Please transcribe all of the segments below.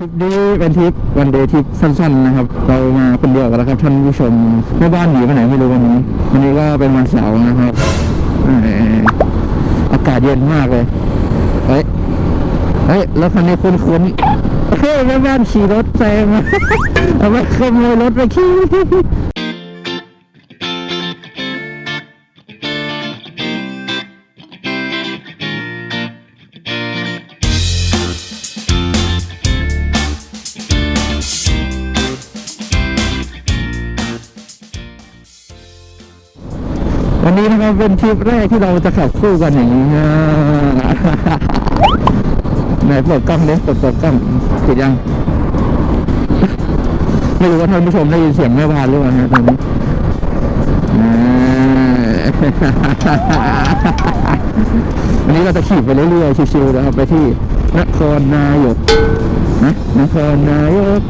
ทริปนี้เป็นทริปวันเดย์ทริปสั้นๆนะครับ เรามาคนเดียวกันแล้วครับท่านผู้ชมแม่บ้านหนีไปไหนไม่รู้วันนี้ วันนี้ก็เป็นวันเสาร์นะครับเอ่ออากาศเย็นมากเลยเฮ้ยเฮ้ยแล้วคันนี้คุ้นๆเฮ้ยแม่บ้านขี่รถแซงมาเอาไปขโมยรถไปขี่ วันนี้นะครับเป็นทริปแรกที่เราจะขับคู่กันอย่างนี้นะไหนเปิดกล้องเปิดเปิดกล้องติดยัง ไม่รู้ว่าท่านผู้ชมได้ยินเสียงแม่บ้านหรือเปล่านะตอนนี้อันนี้เราจะขี่ไปเรื่อยๆชิวๆนะครับไปที่นครนายกนะนครนายก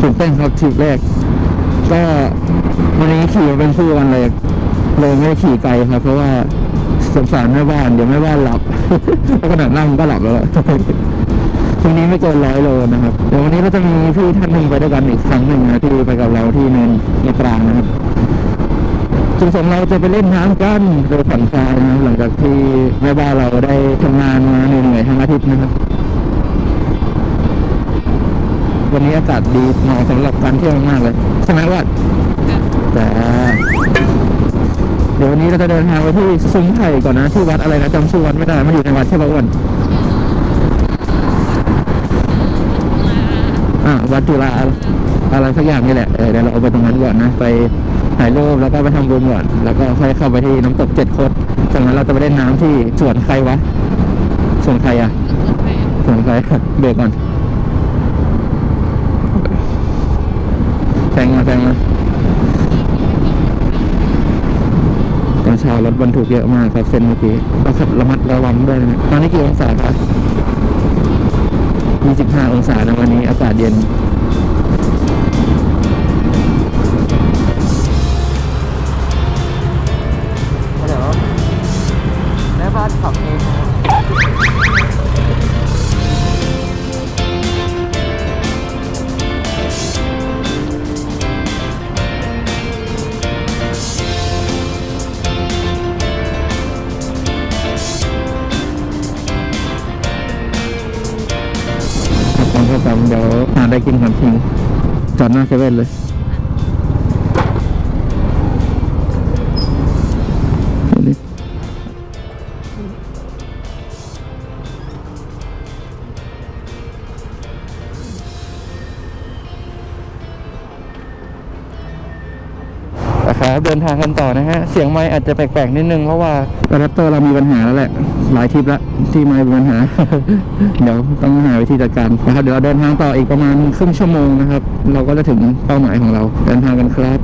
ตื่นเต้นครับทริปแรก ก็วันนี้ขี่มาเป็นคู่กันเลย เลยไม่ได้ขี่ไกลครับ เพราะว่าสงสารแม่บ้าน เดี๋ยวแม่บ้านหลับเพราะขนาดนั่งก็หลับแล้วตรงนี้ไม่เกินร้อยโลนะครับ เดี๋ยววันนี้เราจะมีพี่ท่านหนึ่งไปด้วยกันอีกครั้งหนึ่งนะที่ไปกับเราที่เนินในปรางนะครับจุดประสงค์เราจะไปเล่นน้ำกันโดยผ่อนคลายนะครับหลังจากที่แม่บ้านเราได้ทำงานมาเหนื่อยๆทั้งอาทิตย์นะครับ วันนี้อากาศดีเหมาะสำหรับการเที่ยวมากเลย ใช่ไหมวัดแต่ เดี๋ยววันนี้เราจะเดินทางไปที่ซุ้มไผ่ก่อนนะที่วัดอะไรนะจำชื่อวัดไม่ได้มันอยู่ในวัดใช่ปะอ้วนอะวัดจุฬาอะไรสักอย่างนี่แหละเเดี๋ยวเราเอาไปตรงนั้นก่อนนะไปถ่ายรูปแล้วก็ไปทำบุญก่อนแล้วก็ค่อยเข้าไปที่น้ำตกเจ็ดคดจากนั้นเราจะไปเล่นน้ำที่สวนใครวะสวนใครอะสวนใครเบรกก่อนแซงมาแซงมาตอน เช้ารถบรรทุกเยอะมากครับเส้นเมื่อกี้ต้องขับระมัดระวังด้วยนะตอนนี้กี่องศาครับ25 องศาในวันนี้อากาศเย็น จอดหน้าเซเว่นเลย ครับเดินทางกันต่อนะฮะ เสียงไม้อาจจะแปลกๆนิดนึงเพราะว่าอะแดปเตอร์เรามีปัญหาแล้วแหละ หลายทริปละที่ไม้มีปัญหา เดี๋ยวต้องหาวิธีจัดการนะครับเดี๋ยวเราเดินทางต่ออีกประมาณครึ่งชั่วโมงนะครับ เราก็จะถึงเป้าหมายของเราเดินทางกันครับ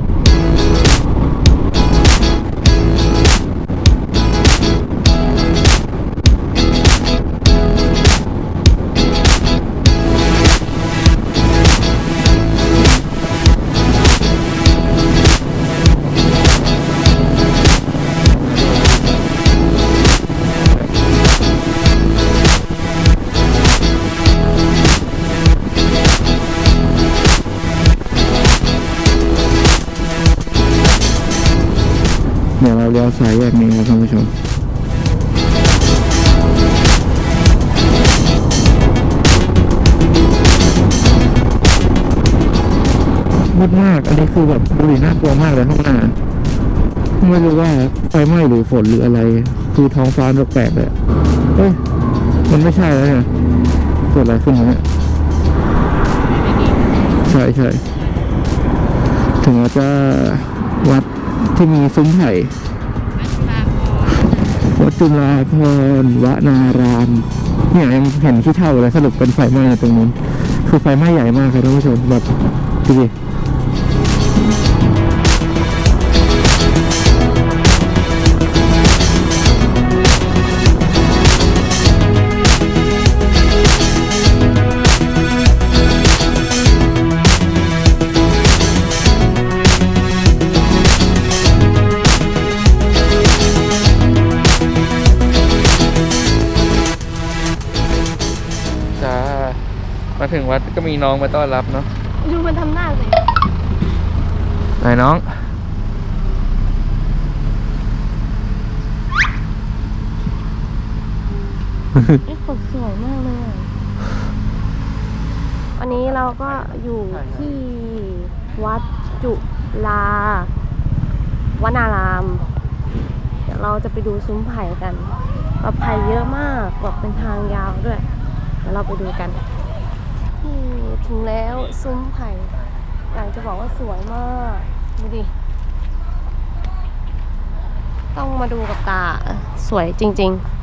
ดี๋ยวเราเลี้ยวซ้ายแยกนี้ครับท่านผู้ชมมืดมากอันนี้คือแบบดูดิน่ากลัวมากเลยข้างหน้าไม่รู้ว่าไฟไหม้หรือฝนหรืออะไร คือท้องฟ้าแปลกๆเลยเอ้ยมันไม่ใช่แล้วเนี่ยเกิดอะไรขึ้นเนี่ยใช่ใช่ถึงเราจะวัดที่มีซุ้มไผ่ วัดจุฬาพรวนาราม เนี่ยยังเห็นขี้เท่าเลยสรุปเป็นไฟไหม้ตรงนู้นคือไฟไหม้ใหญ่มากครับท่านผู้ชมแบบดูดิ วัดก็มีน้องมาต้อนรับเนาะดูมันทำหน้าสิไหนน้อง ไอ้ขนสวยมากเลยอะวันนี้เราก็อยู่ที่วัดจุฬาวนาราม เดี๋ยวเราจะไปดูซุ้มไผ่กันแบบไผ่เยอะมากแบบเป็นทางยาวด้วย เดี๋ยวเราไปดูกัน ถึงแล้วซุ้มไผ่อยากจะบอกว่าสวยมากดูดิ ต้องมาดูกับตาสวยจริงๆ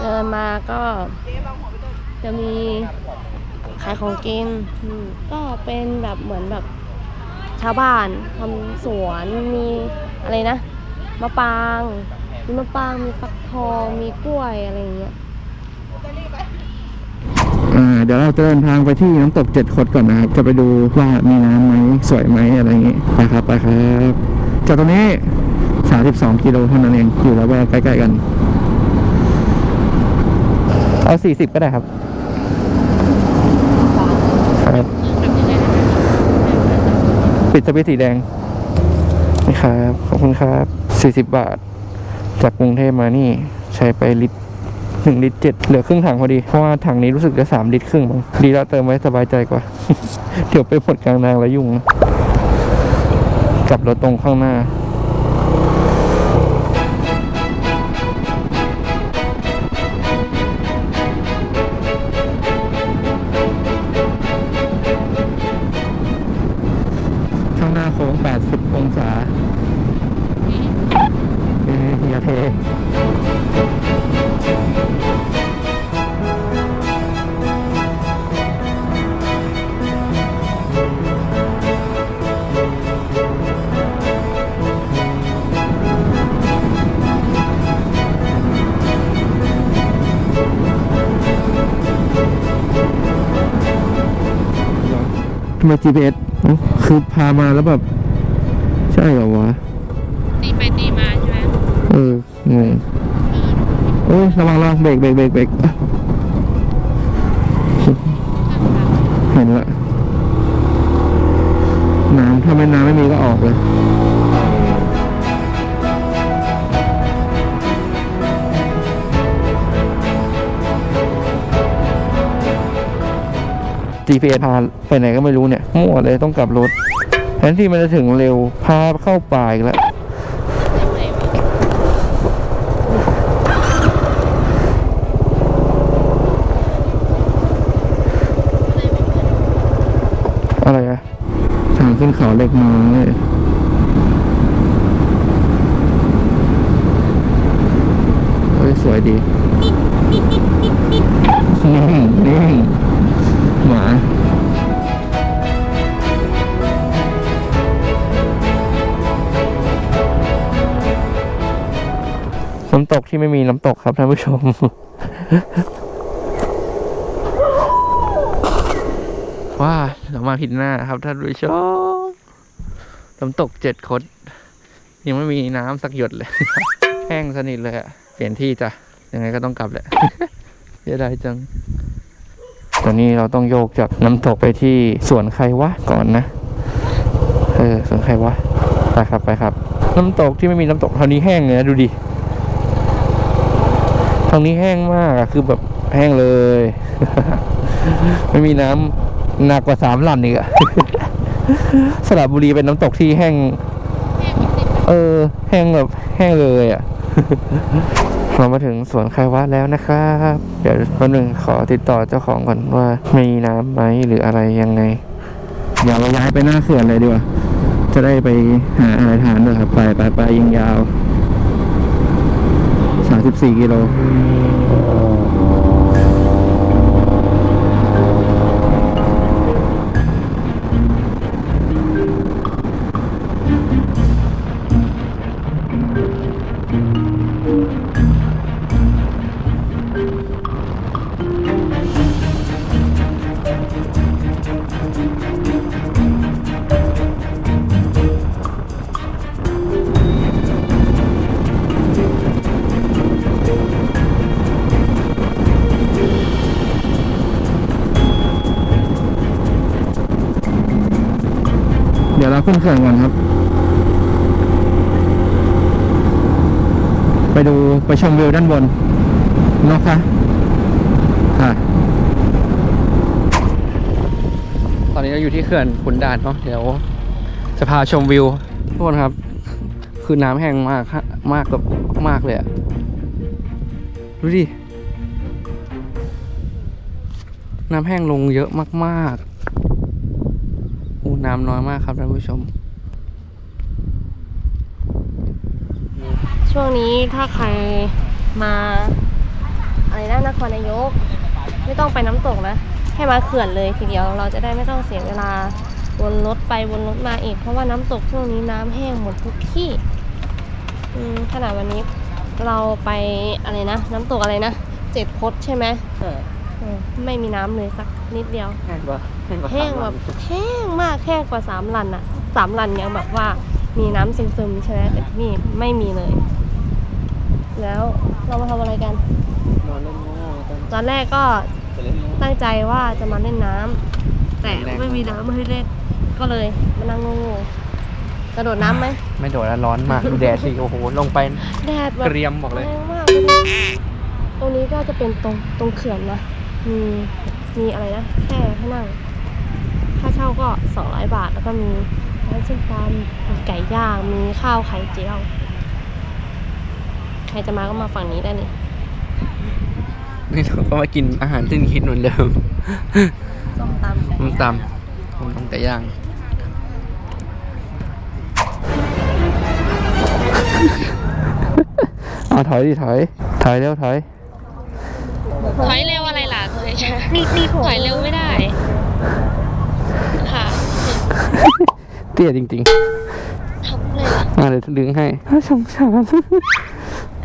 เดินมาก็จะมีขายของกิน ก็เป็นแบบเหมือนแบบ ชาวบ้านทำสวนมีอะไรนะมะปางมีมะปางมีฟักทองมีกล้วยอะไรอย่างเงี้ยเดี๋ยวเราจะเดินทางไปที่น้ำตกเจ็ดคดก่อนนะครับ จะไปดูว่ามีน้ำไหมสวยไหมอะไรอย่างงี้ไปครับไปครับจากตรงนี้ 32 กิโลเท่านั้นเองอยู่แล้วแวกใกล้ๆกัน เอา 40 ก็ได้ครับ ปิดสวิตสีแดงนี่ครับขอบคุณครับ 40 บาท จากกรุงเทพมานี่ใช้ไปลิตรหนึ่งลิตรเจ็ดเหลือครึ่งถังพอดี เพราะว่าถังนี้รู้สึกจะสามลิตรครึ่งมั้งดีแล้วเติมไว้สบายใจกว่า เดี๋ยวไปหมดกลางทางแล้วยุ่งนะกลับรถตรงข้างหน้า 60 องศาเฮ้ยเฮียเททำไม GPS คือพามาแล้วแบบ ใช่เหรอวะ ตีไปตีมาใช่ไหมเอองงโอ้ยระวังระวังเบรกเบรกเบรกเบรกอะเห็นละน้ำถ้าไม่น้ำไม่มีก็ออกเลย GPS พาไปไหนก็ไม่รู้เนี่ยมั่วเลยต้องกลับรถ แทนที่มันจะถึงเร็ว พาเข้าป่าอีกแล้วอะไรอะทางขึ้นเขาเล็กน้อยเฮ้ย สวยดี นิ่งนิ่งหมา น้ำตกที่ไม่มีน้ำตกครับท่านผู้ชมว่าเรามาผิดหน้าครับท่านผู้ชม น้ำตกเจ็ดคดยังไม่มีน้ำสักหยดเลย แห้งสนิทเลยอะเปลี่ยนที่จ้ะ ยังไงก็ต้องกลับแหละเสียดายจัง ตอนนี้เราต้องโยกจากน้ำตกไปที่สวนใครวะก่อนนะ เออสวนใครวะ ไปครับไปครับ น้ำตกที่ไม่มีน้ำตกเท่านี้แห้งเลยนะดูดิ ทางนี้แห้งมากอะคือแบบแห้งเลย ไม่มีน้ำหนักกว่าสามลันอีกอะสระบุรีเป็นน้ำตกที่แห้ง เออ แห้งแบบแห้งเลยอะเรามาถึงสวนคายวะแล้วนะครับ เดี๋ยววันหนึ่งขอติดต่อเจ้าของก่อนว่ามีน้ำไหมหรืออะไรยังไง เดี๋ยวเราย้ายไปหน้าเขื่อนเลยดีกว่า จะได้ไปหาอาหารทานด้วยครับ ไปไปไปยิงยาว 34กิโล ขึ้นเขื่อนก่อนครับ ไปดูไปชมวิวด้านบนเนกคะค่ะ ตอนนี้เราอยู่ที่เขื่อนขุนด่านเนาะเดี๋ยวจะพาชมวิวทุกคนครับ คือน้ำแห้งมากฮะมากแบบมากเลยอะดูดิ น้ำแห้งลงเยอะมาก ๆ น้ำน้อยมากครับท่านผู้ชม ช่วงนี้ถ้าใครมาอะไรนะนครนายก ไม่ต้องไปน้ำตกนะแค่มาเขื่อนเลยทีเดียวเราจะได้ไม่ต้องเสียเวลาวนรถไปวนรถมาอีก เพราะว่าน้ำตกช่วงนี้น้ำแห้งหมดทุกที่ขนาดวันนี้เราไปอะไรนะ น้ำตกอะไรนะ เจ็ดคดใช่ไหมอืม ไม่มีน้ำเลยสักนิดเดียว แห้งปะแห้งกว่าแห้งแบบแห้งมากแห้งกว่าสามลันอะสามลันยังแบบว่ามีน้ำซึมๆใช่ไหมแต่ที่นี่ไม่มีเลย แล้วเรามาทำอะไรกัน นอนเล่นโง่กันตอนแรกก็จะเล่นโง่ตั้งใจว่าจะมาเล่นน้ำแต่แรงไม่มีน้ำให้เล่นก็เลยมานั่งโง่ๆกระโดดน้ำไหมไม่โดดแล้วร้อนมากดูแดดสิโอ้โหลงไปแดดแบบ เกรียมบอกเลย แรงมากตรงนี้ก็จะเป็นตรงตรงเขื่อนนะ มีมีอะไรนะแค่ให้นั่งค่าเช่าก็สองร้อยบาท แล้วก็มีร้านส้มตำมีไก่ย่าง มีข้าวไข่เจียว ใครจะมาก็มาฝั่งนี้ได้เลย นี่เราก็มากินอาหารที่คิดเหมือนเดิมส้มตำไก่ส้มย่างตำส้มตำไก่ย่าง เอาถอยดิถอย ถอยเร็วถอย ถอยเร็วอะไรล่ะ เธอนี่นี่ถอยเร็วไม่ได้ ค่ะเตี้ยจริง ทำเลยล่ะๆมาเดี๋ยวดึงให้อะสงสาร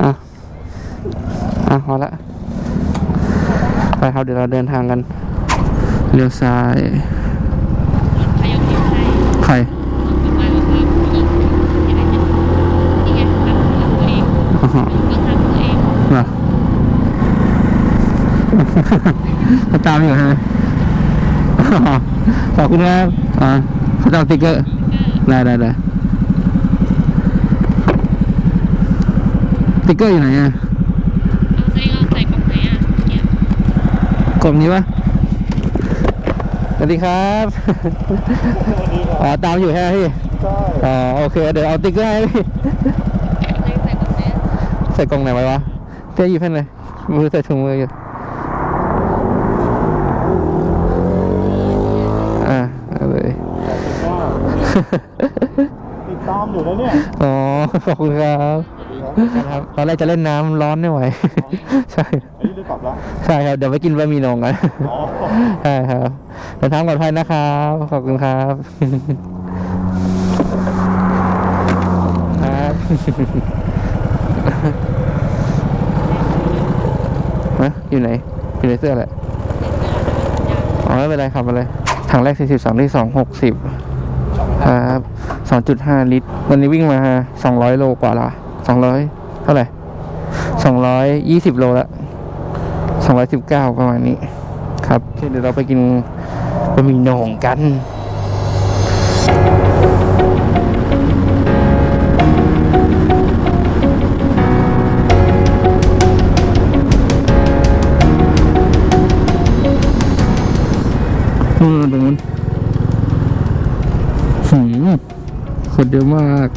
อะ อะพอละ ไปครับเดี๋ยวเราเดินทางกัน เลี้ยวซ้ายใครยกนิ้วให้ใคร ประมาณว่าผู้หญิงอะไรเนี่ยนี่ไงทำตัวเอง อ๋อ ก็ทำตัวเอง เหรอ เขาตามอยู่ฮะอ๋อขอบคุณครับอ่าเขาจะเอาสติ๊กเกอร์ได้ได้ได้สติ๊กเกอร์อยู่ไหนอะเอาใจเราใส่กล่องไหนอะเนี่ยกล่องนี้ปะสวัสดีครับอ๋อตามอยู่ใช่ไหมพี่อ๋อโอเคเดี๋ยวเอาสติ๊กเกอร์ให้พี่ใจใส่กล่องไหนใส่กล่องไหนไว้วะเต้หยิบให้หน่อยมือใส่ถุงมืออยู่อ่าเอาเลย ติดตามอยู่นะ เนี่ยอ๋อ ขอบคุณครับครับตอนแรกจะเล่นน้ำร้อนไม่ไหว ใช่อันนี้ได้กลับแล้วใช่ครับ เดี๋ยวไปกินบะหมี่โหนงกันอ๋อใช่ครับเดินทางปลอดภัยนะครับ ขอบคุณครับครับฮะอยู่ไหน อยู่ในเสื้อแหละอ๋อไม่เป็นไรครับอะไรถังแรก40ถังที่2 60ครับ 2.5 ลิตร วันนี้วิ่งมา 200 โลกว่าละ200 เท่าไหร่ 220 โลละ219 ประมาณนี้ ครับเคเดี๋ยวเราไปกินบะหมี่โหน่งกันนู่นตรงนู้นหืม คนเยอะมาก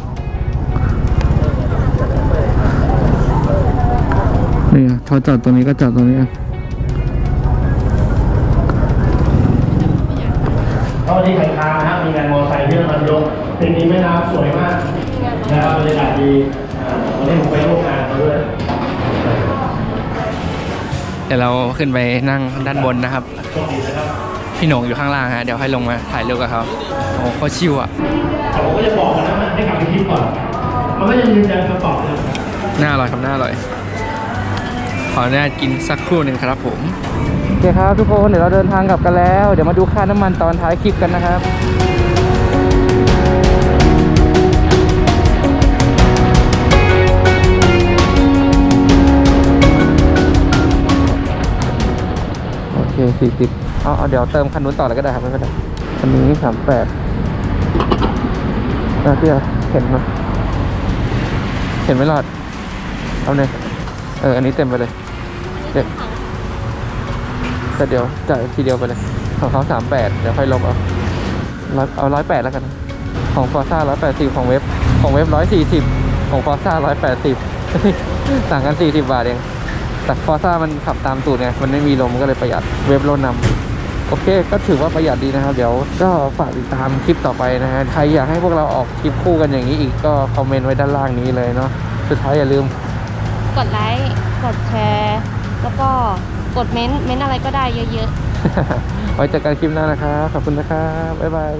นี่ไงเขาจอดตรงนี้ก็จอดตรงนี้ก็ที่ขันคานะครับมีงานมอไซค์ที่นครนายกปีนี้แม่น้ำสวยมากนะครับบรรยากาศดีอ่าวันนี้ผมไปร่วมงานมาด้วยเดี๋ยวเราขึ้นไปนั่งด้านบนนะครับโชคดีนะครับพี่โหน่งอยู่ข้างล่างฮะ เดี๋ยวให้ลงมาถ่ายรูปกับเขาโอ้โหเขาชิวอะ แต่ผมก็จะบอกกันนะมันให้กลับไปคิดก่อน มันก็ยังยืนยันคำตอบเลยน่าอร่อยครับน่าอร่อย ขออนุญาตกินสักครู่หนึ่งครับผมโอเคครับทุกคนเดี๋ยวเราเดินทางกลับกันแล้ว เดี๋ยวมาดูค่าน้ำมันตอนท้ายคลิปกันนะครับโอเคสี่สิบเอาเอาเดี๋ยวเติมคันนู้นต่อเลยก็ได้ครับไม่เป็นไรคันนี้สามแปด นาเตี้ยเห็นไหมเห็นไหมหลอดเอาเนี่ยเอออันนี้เต็มไปเลยเต็มแต่เดี๋ยวจ่ายทีเดียวไปเลยของเขาสามแปดเดี๋ยวค่อยลบเอาร้อยเอาร้อยแปดแล้วกัน ของฟอร์ซ่าร้อยแปดสิบของเว็บ ของเว็บร้อยสี่สิบของฟอร์ซ่าร้อยแปดสิบต่างกันสี่สิบบาทเองแต่ฟอร์ซ่ามันขับตามตูดไงมันไม่มีลมก็เลยประหยัดเว็บลดนำ โอเค ก็ถือว่าประหยัดดีนะครับ เดี๋ยวก็ฝากติดตามคลิปต่อไปนะฮะ ใครอยากให้พวกเราออกคลิปคู่กันอย่างนี้อีกก็คอมเมนต์ไว้ด้านล่างนี้เลยเนาะ สุดท้ายอย่าลืม กดไลค์ กดแชร์ แล้วก็กดเม้นต์เม้นต์อะไรก็ได้เยอะๆ ไว้เจอกันคลิปหน้านะครับ ขอบคุณนะครับ บ๊ายบาย